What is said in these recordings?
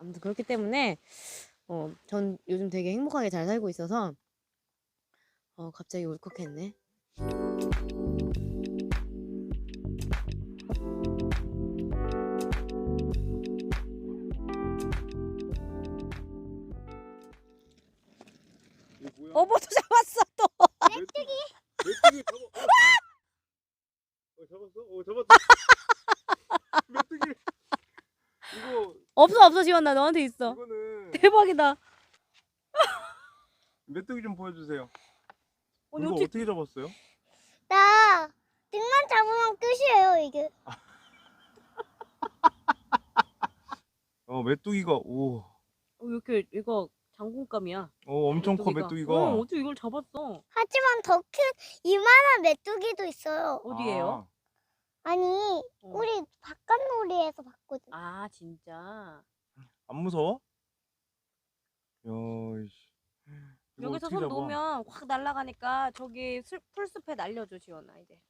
아무튼 그렇기 때문에 어, 전 요즘 되게 행복하게 잘 살고 있어서 어, 갑자기 울컥했네. 뭐야? 어머도 잡았어 또. 메뚜기. 메뚜기 잡아. 어, 잡았어? 어, 잡았다. 메뚜기. 이거 없어 없어 지원 나 너한테 있어. 이거는 대박이다. 메뚜기 좀 보여주세요. 아니, 이거 어떻게- 어떻게 잡았어요? 나 등만 잡으면 끝이에요 이게. 어 메뚜기가 오, 어, 이렇게 이거 장군감이야. 어 엄청 커 메뚜기가. 어, 어떻게 이걸 잡았어? 하지만 더 큰 이만한 메뚜기도 있어요. 어디에요? 아니 어. 우리 바깥놀이에서 봤거든. 아 진짜. 안 무서워? 야, 이씨. 이거 여기서 손 잡아? 놓으면 확 날아가니까 저기 술- 풀숲에 날려줘 지원아 이제.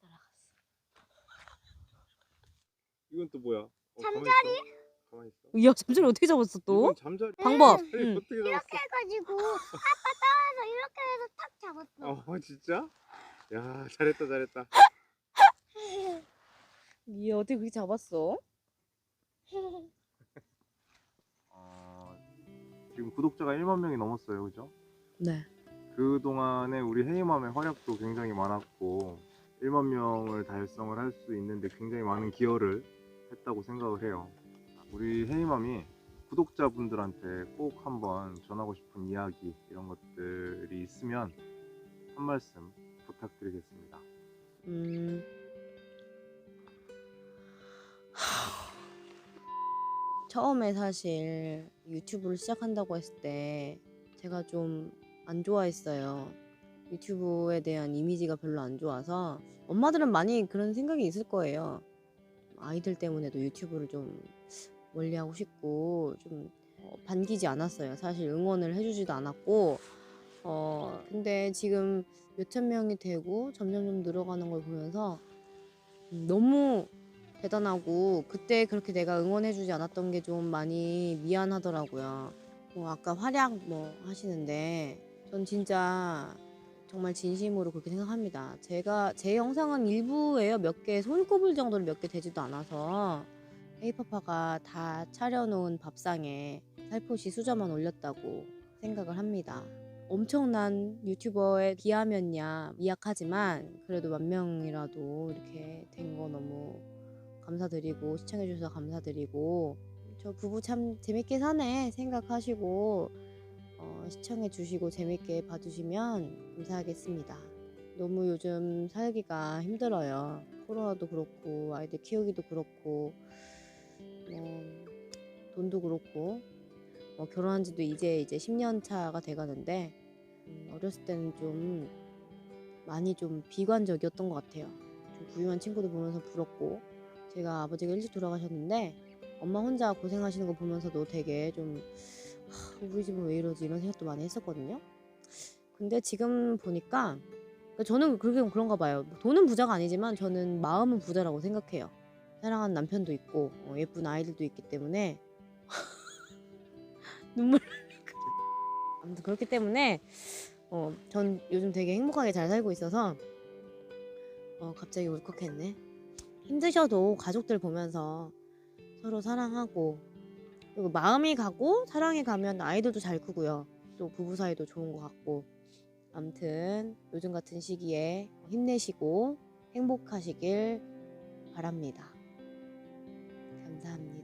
날아갔어. 이건 또 뭐야? 어, 잠자리? 가만히 있어. 야 잠시만 어떻게 잡았어 또? 이건 잠자리. 방법. 음, 응. 어떻게 잡았어? 이렇게 해가지고 아빠 따라서 이렇게 잡았어. 어 진짜? 야 잘했다 잘했다. 얘 어떻게 그렇게 잡았어? 어, 지금 구독자가 1만 명이 넘었어요, 그죠? 네. 그 동안에 우리 헤이맘의 활약도 굉장히 많았고 1만 명을 달성을 할 수 있는데 굉장히 많은 기여를 했다고 생각을 해요. 우리 헤이맘이 구독자분들한테 꼭 한번 전하고 싶은 이야기 이런 것들이 있으면 한 말씀 부탁드리겠습니다. 음. 처음에 사실 유튜브를 시작한다고 했을 때 제가 좀 안 좋아했어요. 유튜브에 대한 이미지가 별로 안 좋아서 엄마들은 많이 그런 생각이 있을 거예요. 아이들 때문에도 유튜브를 좀 멀리하고 싶고 좀 어, 반기지 않았어요. 사실 응원을 해주지도 않았고 어 근데 지금 몇천 명이 되고 점점점 늘어가는 걸 보면서 음, 너무 대단하고 그때 그렇게 내가 응원해주지 않았던 게 좀 많이 미안하더라고요. 뭐 아까 활약 뭐 하시는데 전 진짜 정말 진심으로 그렇게 생각합니다. 제가 제 영상은 일부예요. 몇 개 손꼽을 정도로 몇 개 되지도 않아서 헤이파파가 다 차려놓은 밥상에 살포시 수저만 올렸다고 생각을 합니다. 엄청난 유튜버에 비하면야 미약하지만 그래도 만 명이라도 이렇게 된 거 너무 감사드리고 시청해주셔서 감사드리고 저 부부 참 재밌게 사네 생각하시고 어, 시청해주시고 재밌게 봐주시면 감사하겠습니다. 너무 요즘 살기가 힘들어요. 코로나도 그렇고 아이들 키우기도 그렇고 뭐 돈도 그렇고 뭐 결혼한 지도 이제 이제 10년 차가 돼가는데 음, 어렸을 때는 좀 많이 좀 비관적이었던 것 같아요. 좀 부유한 친구들 보면서 부럽고 제가 아버지가 일찍 돌아가셨는데 엄마 혼자 고생하시는 거 보면서도 되게 좀 하, 우리 집은 왜 이러지 이런 생각도 많이 했었거든요. 근데 지금 보니까 그러니까 저는 그렇게 그런가 봐요. 돈은 부자가 아니지만 저는 마음은 부자라고 생각해요. 사랑하는 남편도 있고 어, 예쁜 아이들도 있기 때문에 눈물 아무튼 그렇기 때문에 어, 전 요즘 되게 행복하게 잘 살고 있어서 어, 갑자기 울컥했네. 힘드셔도 가족들 보면서 서로 사랑하고 그리고 마음이 가고 사랑이 가면 아이들도 잘 크고요. 또 부부 사이도 좋은 것 같고 아무튼 요즘 같은 시기에 힘내시고 행복하시길 바랍니다. 감사합니다.